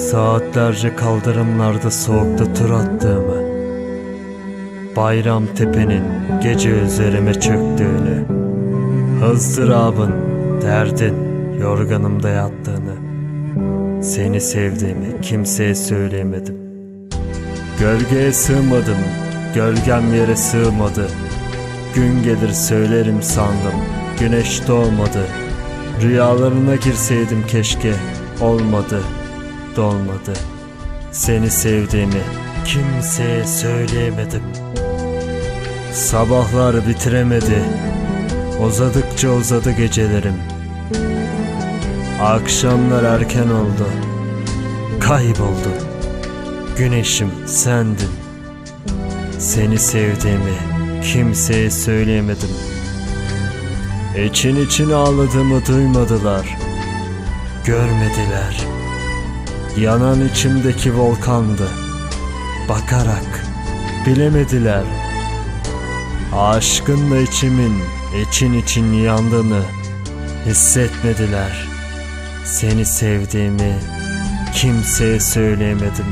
Saatlerce kaldırımlarda soğukta tur attığımı Bayram tepenin gece üzerime çöktüğünü Hızdırabın, derdin yorganımda yattığını Seni sevdiğimi kimseye söyleyemedim. Gölgeye sığmadım, gölgem yere sığmadı. Gün gelir söylerim sandım, güneş doğmadı. Rüyalarına girseydim keşke, olmadı, dolmadı Seni sevdiğimi kimseye söyleyemedim. Sabahlar bitiremedi, uzadıkça uzadı gecelerim. Akşamlar erken oldu, kayboldu. Güneşim sendin. Seni sevdiğimi kimseye söyleyemedim. İçin için ağladığımı duymadılar. Görmediler Yanan içimdeki volkandı. Bakarak bilemediler. Aşkınla içimin için için yandığını hissetmediler. Seni sevdiğimi kimseye söyleyemedim